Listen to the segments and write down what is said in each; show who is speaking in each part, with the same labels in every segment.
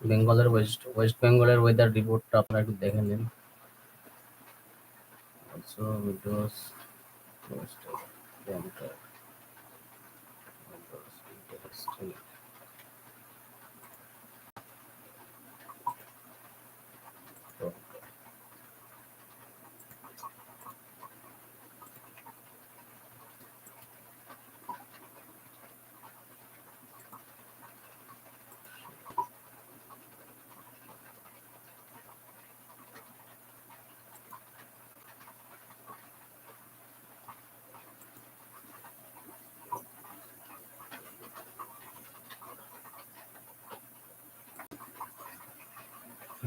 Speaker 1: বেঙ্গলের West West বেঙ্গলের weather রিপোর্টটা আপনারা একটু দেখে নিন বেঙ্গল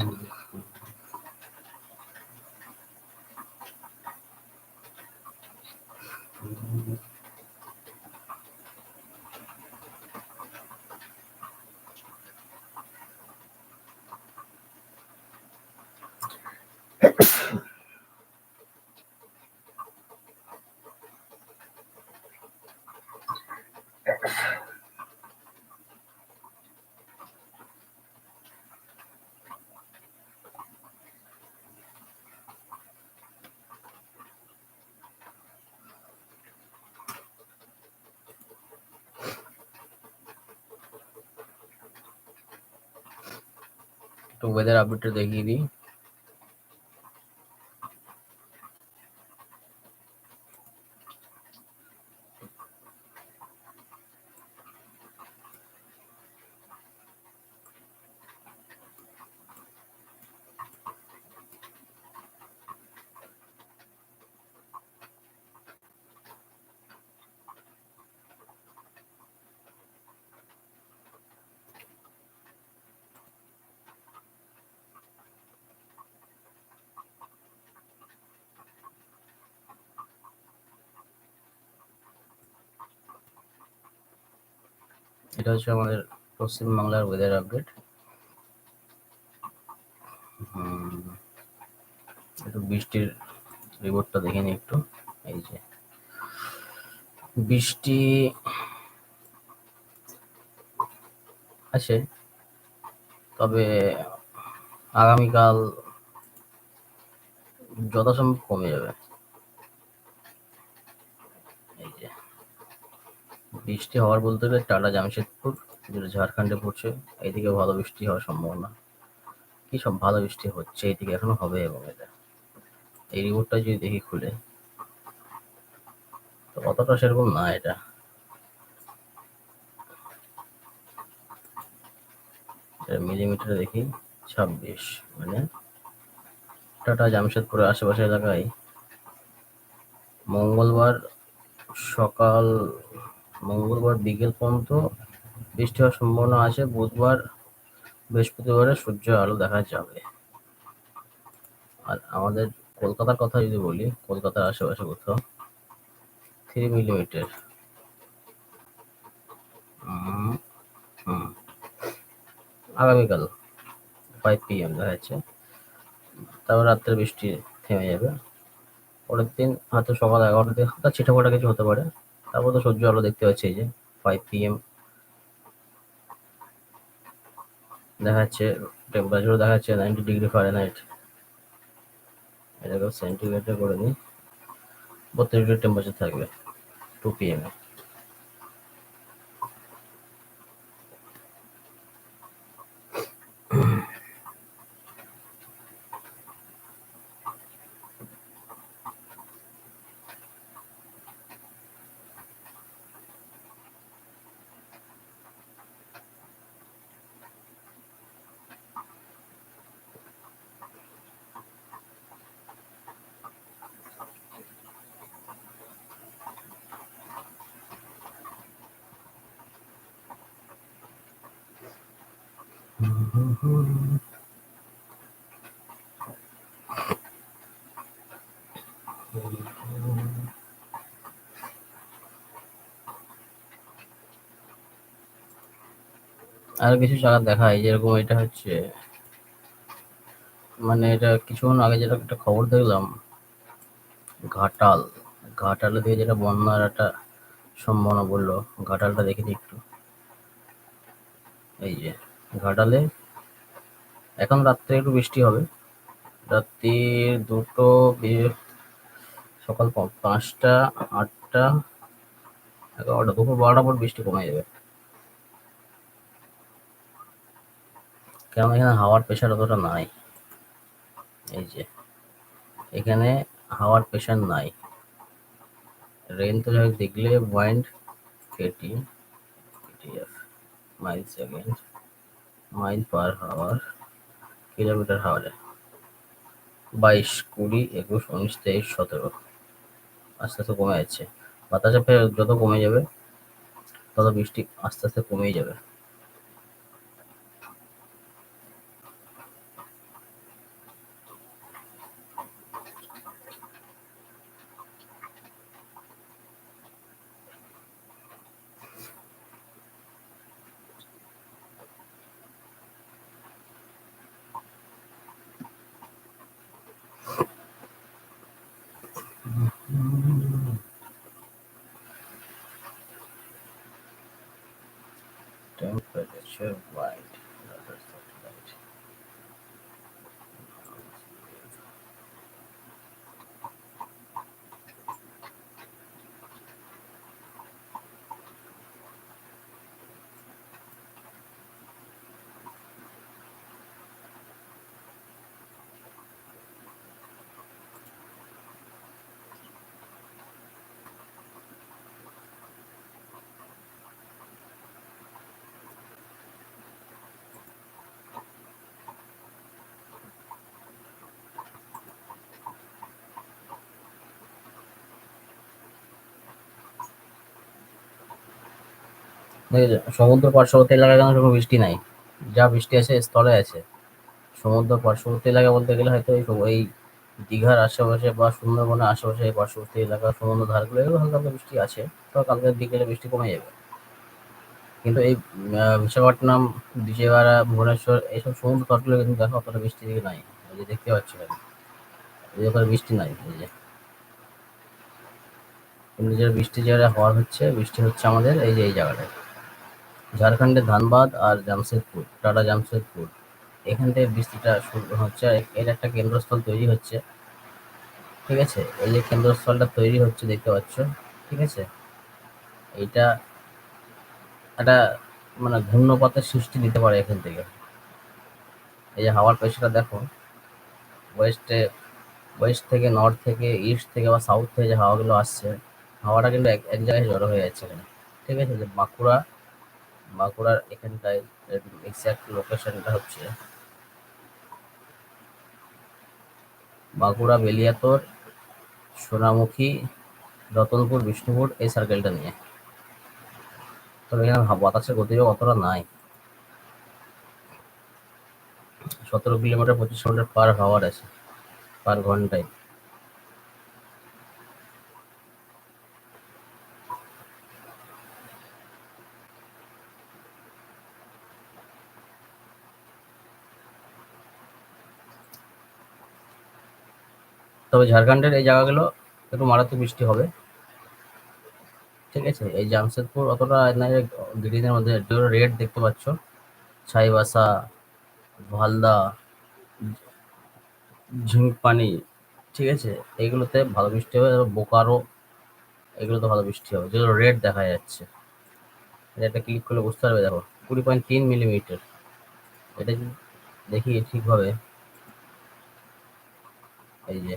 Speaker 1: Absolutely. একটু ওয়েদার আপডেটটা দেখিয়ে দিই। এটা হচ্ছে আমাদের পশ্চিমবাংলার ওয়েদার আপডেট একটু বৃষ্টির রিপোর্টটা দেখে নিই একটু। এই যে, বৃষ্টি আছে, তবে আগামীকাল যথাসম্ভব কমে যাবে এই যে বৃষ্টি হওয়ার বলতে গেলে টাটা জামশেদপুর, যেটা ঝাড়খণ্ডে পড়ছে। এইদিকে ভালো বৃষ্টি হওয়ার সম্ভাবনা। কি সব ভালো বৃষ্টি হচ্ছে এইদিকে এখনও হবে এবং এটা। এই রিপোর্টটা যদি দেখি খুলে, তো অতটা সেরকম না এটা। মিলিমিটারে দেখি, ছাব্বিশ মানে টাটা জামশেদপুরের আশেপাশে এলাকায় মঙ্গলবার সকাল মঙ্গলবার বিকেল পর্যন্ত বৃষ্টি হওয়ার সম্ভাবনা আছে। বুধবার বৃহস্পতিবারে সূর্য আলো দেখা যাবে। আর আমাদের কলকাতার কথা যদি বলি, কলকাতার আশেপাশে কোথাও থ্রি মিলিমিটার আগামীকাল ফাইভ পিএম দেখা যাচ্ছে। তারপর রাত্রে বৃষ্টি থেমে যাবে। পরের দিন হয়তো সকাল এগারোটা থেকে হঠাৎ ছিটাফোটা কিছু হতে পারে। তারপর তো সূর্য আলো দেখতে পাচ্ছি এই যে ফাইভ পিএম দেখা যাচ্ছে টেম্পারেচারও দেখা যাচ্ছে নাইনটি ডিগ্রি ফারেনহাইট এটাকে সেন্টিগ্রেডে করে নিই। বত্রিশ ডিগ্রি টেম্পারেচার থাকবে টু পিএম আর কিছু জায়গা দেখায় যেরকম এটা হচ্ছে মানে এটা কিছুক্ষণ আগে যেটা একটা খবর দেখলাম, ঘাটাল। ঘাটালে থেকে যেটা বন্যার একটা সম্ভাবনা বলল, ঘাটালটা দেখে একটু। ঘাটালে। এখন রাত্রে একটু বৃষ্টি হবে। রাত্রি দুটো সকাল পাঁচটা, আটটা, এগারোটা, দুপুর বারোটা পর বৃষ্টি কমে যাবে। কারণ এখানে হাওয়ার প্রেশার অতটা নাই। এই যে, এখানে হাওয়ার প্রেশার নাই। রেন তো দেখলে পয়েন্ট কেটি KTF mile second mile per hour kilometre হাওয়ারে। বাইশ কুড়ি একুশ উনিশ তেইশ সতেরো। আস্তে আস্তে কমে যাচ্ছে। বাতাসে ফের যত কমে যাবে, তত বৃষ্টি আস্তে আস্তে কমেই যাবে। don't put the show like সমুদ্র পার্শ্ববর্তী এলাকায় কেন কোনো বৃষ্টি নাই? যা বৃষ্টি আছে, স্থলে আছে। সমুদ্র পার্শ্ববর্তী এলাকা বলতে গেলে হয়তো এই এই দীঘার আশেপাশে বা সুন্দরবনের আশেপাশে এই পার্শ্ববর্তী এলাকা সমুদ্র ধারগুলো এগুলো হালকা হালকা বৃষ্টি আছে, তো কালকের বিকেলে বৃষ্টি কমে যাবে। কিন্তু এই বিশাখাপট্টনম, বিজয়ওয়াড়া, ভুবনেশ্বর এইসব সমুদ্র তটগুলো কিন্তু দেখো অতটা বৃষ্টি দিকে নাই। এই যে দেখতে পাচ্ছ এই যে বৃষ্টি নাই, এই যে। কিন্তু যে বৃষ্টি জায়গায় হওয়ার হচ্ছে, বৃষ্টি হচ্ছে আমাদের এই যে এই জায়গাটায়। ঝাড়খণ্ডের ধানবাদ আর জামশেদপুর, টাটা জামশেদপুর। এখান থেকে বৃষ্টিটা শুরু হচ্ছে আর এর একটা কেন্দ্রস্থল তৈরি হচ্ছে। ঠিক আছে? এই যে কেন্দ্রস্থলটা তৈরি হচ্ছে, দেখতে পাচ্ছ। ঠিক আছে? এটা একটা মানে ঘূর্ণপাতের সৃষ্টি দিতে পারে এখান থেকে। এই যে হাওয়ার প্রেশারটা দেখো, ওয়েস্টে, ওয়েস্ট থেকে নর্থ থেকে ইস্ট থেকে বা সাউথ থেকে যে হাওয়াগুলো আসছে, হাওয়াটা কিন্তু এক এক জায়গায় জড়ো হয়ে যাচ্ছে ঠিক আছে? যে বাঁকুড়া বাঁকুড়ার এখানটায় এক্স্যাক্ট লোকেশনটা হচ্ছে বাঁকুড়া, বেলিয়াতর, সোনামুখী, রতনপুর, বিষ্ণুপুর, এই সার্কেলটা নিয়ে। তবে এখানে বাতাসের গতিবেগ অতটা নাই। সতেরো কিলোমিটার পঁচিশ কিলোমিটার পার হাওয়ার আছে পার ঘন্টায়। তবে ঝাড়খণ্ডের এই জায়গাগুলো একটু মারাত্মক বৃষ্টি হবে। ঠিক আছে, এই জামশেদপুর অতটা গ্রিনের মধ্যে রেড দেখতে পাচ্ছ, ছাইবাসা, ভালদা ঝিঙ্কপানি ঠিক আছে এইগুলোতে ভালো বৃষ্টি হবে বোকারো, এগুলোতে ভালো বৃষ্টি হবে, যেগুলো রেড দেখা যাচ্ছে। এটা ক্লিক করলে বুঝতে পারবে, দেখো, কুড়ি পয়েন্ট তিন মিলিমিটার। এটা দেখি ঠিকভাবে এই যে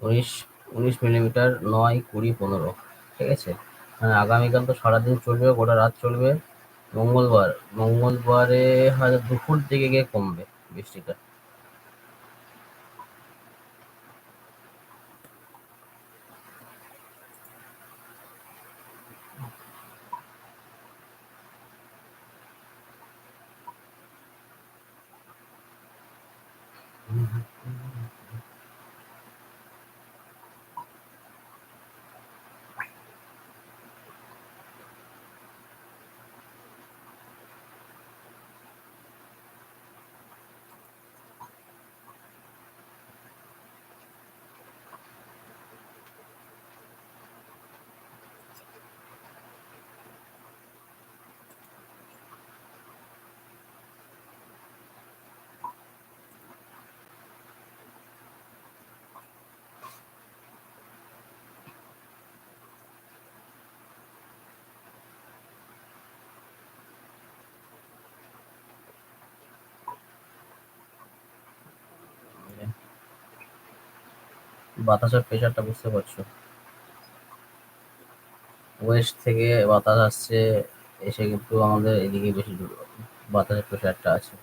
Speaker 1: উনিশ উনিশ মিলিমিটার নয় কুড়ি পনেরো, ঠিক আছে মানে আগামীকাল তো সারাদিন চলবে, গোটা রাত চলবে মঙ্গলবার, মঙ্গলবারে হয়তো দুপুর দিকে গিয়ে কমবে বৃষ্টিটা Mm-hmm. বাতাসের প্রেশারটা বুঝতে পারছ। ওয়েস্ট থেকে বাতাস আসছে, এসে কিন্তু আমাদের এদিকে বেশি বাতাসের প্রেশারটা আছে।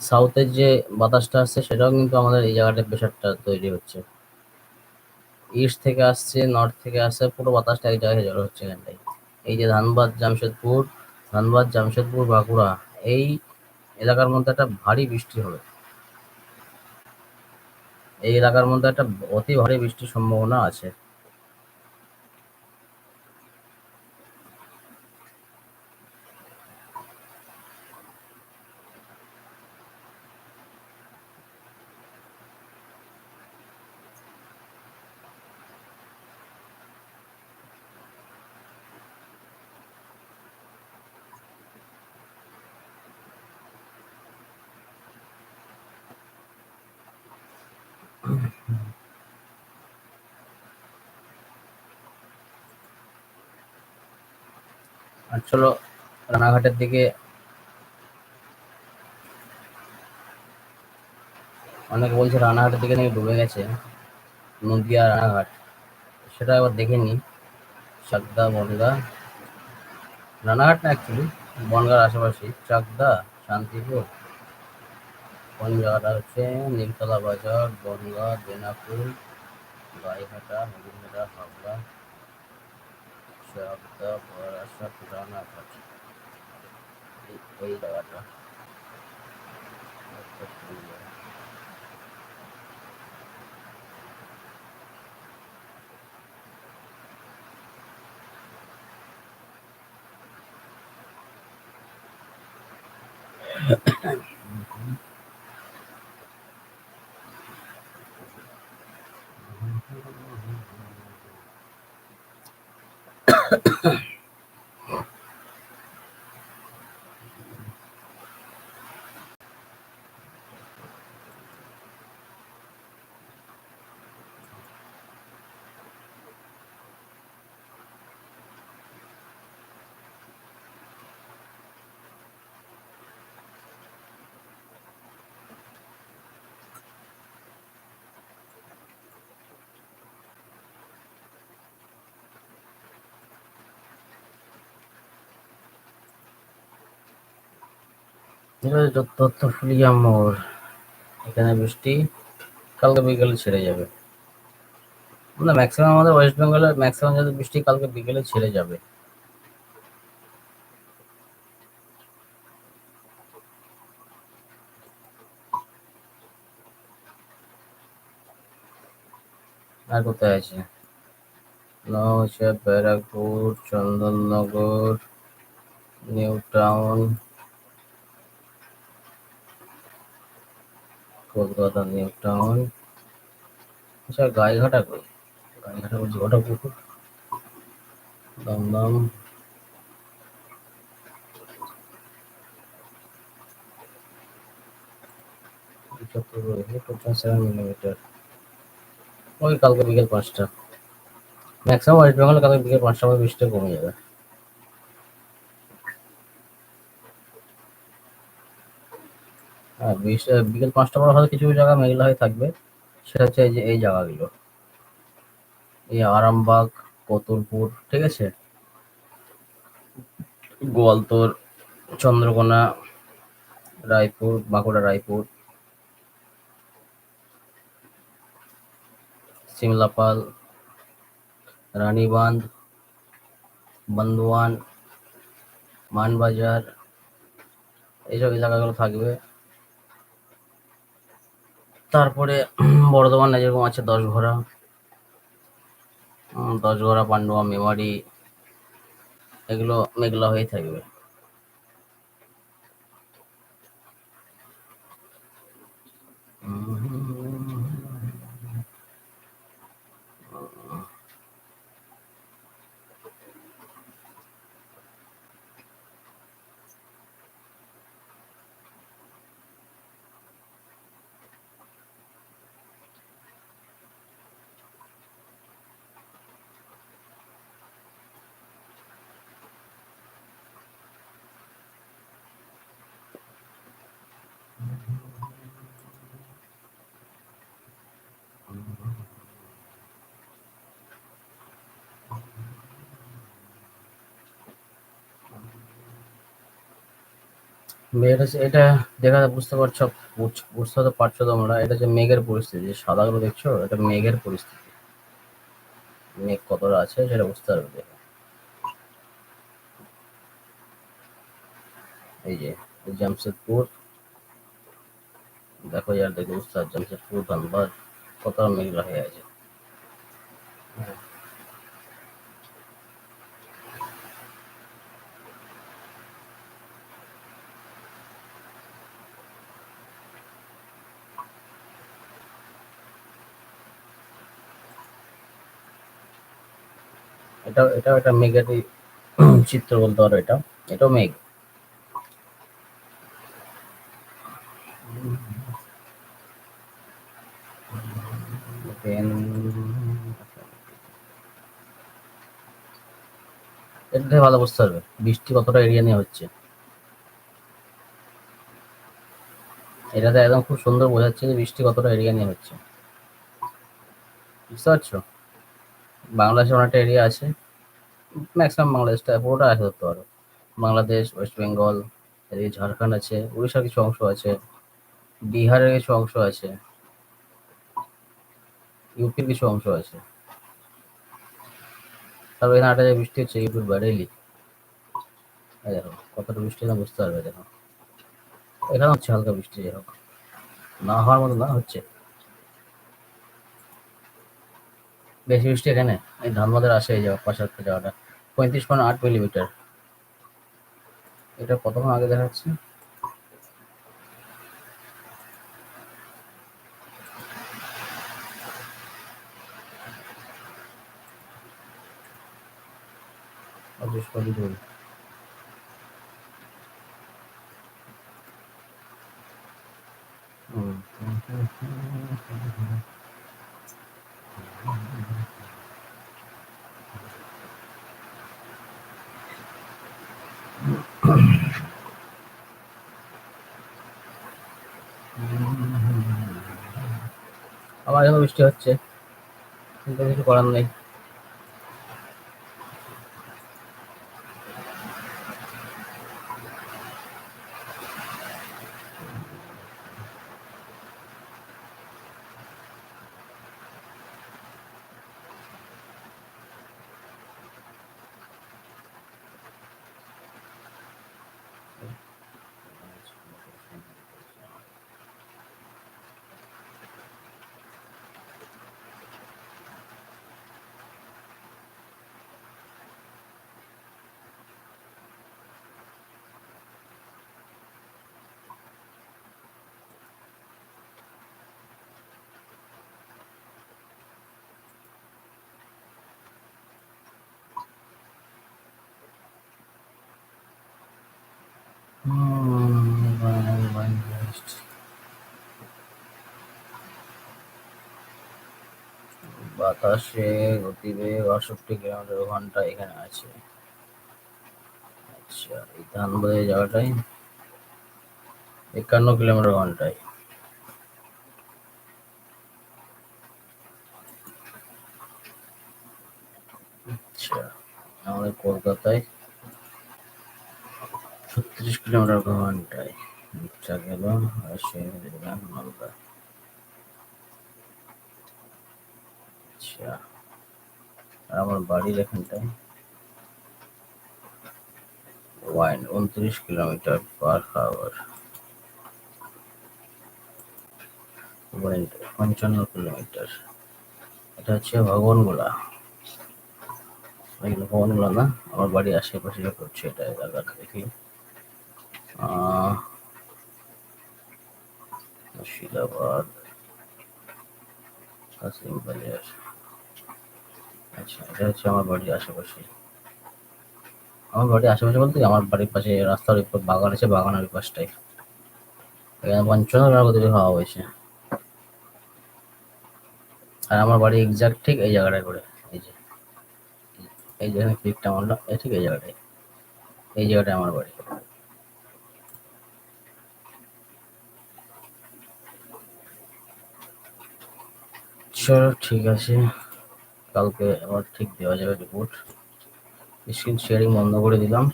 Speaker 1: সাউথের যে বাতাসটা আসছে, সেটাও কিন্তু আমাদের এই জায়গাটায় প্রেশারটা তৈরি হচ্ছে। ইস্ট থেকে আসছে নর্থ থেকে আসছে, পুরো বাতাসটা এক জায়গায় জড়ো হচ্ছে এখানটায়। এই যে ধানবাদ, জামশেদপুর ধানবাদ, জামশেদপুর, বাঁকুড়া, এই এলাকার মধ্যে একটা ভারী বৃষ্টি হবে। এই এলাকার মধ্যে একটা অতি ভারী বৃষ্টির সম্ভাবনা আছে। আর চলো রানাঘাটের দিকে। অনেকে বলছে রানাঘাটের দিকে নাকি ডুবে গেছে, নদিয়া রানাঘাট। সেটা একবার দেখে নিই। চাকদা, বনগা। রানাঘাট না অ্যাকচুয়ালি বনগার আশেপাশে। চাকদা, শান্তিপুর। কোন জায়গাটা হচ্ছে? নীলতলা বাজার, বনগা বেনাপুর গাইঘাটা, নদীঘাটা, হাবড়া। চাকদা বরাসাত রানাঘাট এই জায়গাটা তথ্য ফুলিয়া মোড় এখানে বৃষ্টি কালকে বিকেলে ছেড়ে যাবে। না ম্যাক্সিমাম আমাদের ওয়েস্ট বেঙ্গলে ম্যাক্সিমাম যাতে বৃষ্টি কালকে বিকেলে ছেড়ে যাবে। আর কোথায় আছে? নওশা Barrackpore Chandannagar New Town Kolkata New Town আচ্ছা গাইঘাটা কই? গাইঘাটা বলছি ওটা পুকুর দমদম সেভেন মিলিমিটার ওই কালকে বিকেল পাঁচটা। ম্যাক্সিমাম ওয়েস্ট বেঙ্গল কালকে বিকেল পাঁচটা মধ্যে বৃষ্টিটা কমে যাবে। হ্যাঁ বিকেল পাঁচটা পর হয়তো কিছু জায়গা মেঘলা হয়ে থাকবে। সেটা হচ্ছে যে, এই জায়গাগুলো। এই আরামবাগ, কতুলপুর, ঠিক আছে? গোয়ালতোর, চন্দ্রকোনা, রায়পুর, বাঁকুড়া, রায়পুর। সিমলাপাল, রানীবাঁধ, বান্দোয়ান, মানবাজার, এইসব এলাকাগুলো থাকবে। তারপরে বর্ধমানে যেরকম আছে দশ ঘোড়া দশ ঘোড়া পান্ডুয়া মেমারি এগুলো মেঘলা হয়ে থাকবে। মেঘ হচ্ছে এটা দেখা বুঝতে পারছ, বুঝ- বুঝতে তো পারছ তোমরা, এটা হচ্ছে মেঘের পরিস্থিতি, যে সাদাগুলো দেখছ, এটা মেঘের পরিস্থিতি। মেঘ কতটা আছে সেটা বুঝতে পারবে দেখে। এই যে জামশেদপুর। দেখো যার দেখে বুঝতে পারছ, জামশেদপুর, ধানবাদ, কতটা মেঘলা হয়ে আছে। এটা এটা একটা মেঘের চিত্র বলতে পারো এটা। এটাও মেঘ। এটা ভালো বুঝতে পারবে, বৃষ্টি কতটা এরিয়া নিয়ে হচ্ছে। এটাতে একদম খুব সুন্দর বোঝাচ্ছে যে বৃষ্টি কতটা এরিয়া নিয়ে হচ্ছে। বুঝতে পারছ? বাংলাদেশে অনেকটা এরিয়া আছে। ম্যাক্সিমাম বাংলাদেশটা পুরোটা আছে ধরতে পারো। বাংলাদেশ ওয়েস্ট বেঙ্গল এদিকে ঝাড়খণ্ড আছে উড়িষ্যার কিছু অংশ আছে বিহারের কিছু অংশ আছে ইউপির কিছু অংশ আছে। তারপর এখানে একটা যে বৃষ্টি হচ্ছে ইউপির এই দেখো, কতটা বৃষ্টি না বুঝতে পারবে, দেখো। এখানে হচ্ছে হালকা বৃষ্টি, যাই হোক। না হওয়ার মতো না হচ্ছে। বেশি বৃষ্টি এখানে, এই ধানবাদের আসে এই যাওয়া পাশার যাওয়াটা। পঁয়ত্রিশ পয়েন্ট আট মিলিমিটার। এটা কতক্ষণ আগে দেখাচ্ছে। পয়েন্ট দুই। হুম, এখানে বৃষ্টি হচ্ছে কিন্তু কিছু করার নেই। বাই- বাতাসে গতিবেগ বাষট্টি কিলোমিটার ঘণ্টা এখানে আছে। আচ্ছা এই ধানবাদ জায়গাটাই। একান্ন কিলোমিটার ঘন্টায় আচ্ছা আমাদের কলকাতায় কিলোমিটার ঘন্টায় আচ্ছা গেল সে দিলাম মালদা আচ্ছা আর আমার বাড়ির এখানটায়? ওয়াইন উনত্রিশ কিলোমিটার পার আওয়ার পয়েন্ট পঞ্চান্ন কিলোমিটার এটা হচ্ছে ভগবানগোলা ভগবানগোলা না আমার বাড়ি আশেপাশে করছে এটা এলাকা দেখি মুর্শিদাবাদ। কাসিম বাজার আচ্ছা এটা হচ্ছে আমার বাড়ির আশেপাশে। আমার বাড়ির আশেপাশে বলতে আমার বাড়ির পাশে রাস্তার উপর বাগান আছে, বাগানের পাশটাই। এখানে পঞ্চান্ন করে হওয়া হয়েছে। আর আমার বাড়ি এক্সাক্ট ঠিক এই জায়গাটায় করে, এই যে। এই যেখানে ক্লিকটা মারলাম ঠিক এই জায়গাটায়। এই জায়গাটায় আমার বাড়ি। চলো ঠিক আছে। কালকে আবার ঠিক দেওয়া যাবে রিপোর্ট স্ক্রিন শেয়ারিং বন্ধ করে দিলাম।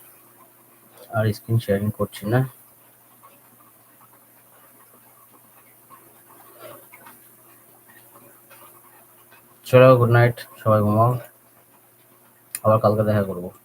Speaker 1: আর স্ক্রিন শেয়ারিং করছি না। চলো গুড নাইট সবাই ঘুমাও। আবার কালকে দেখা করব।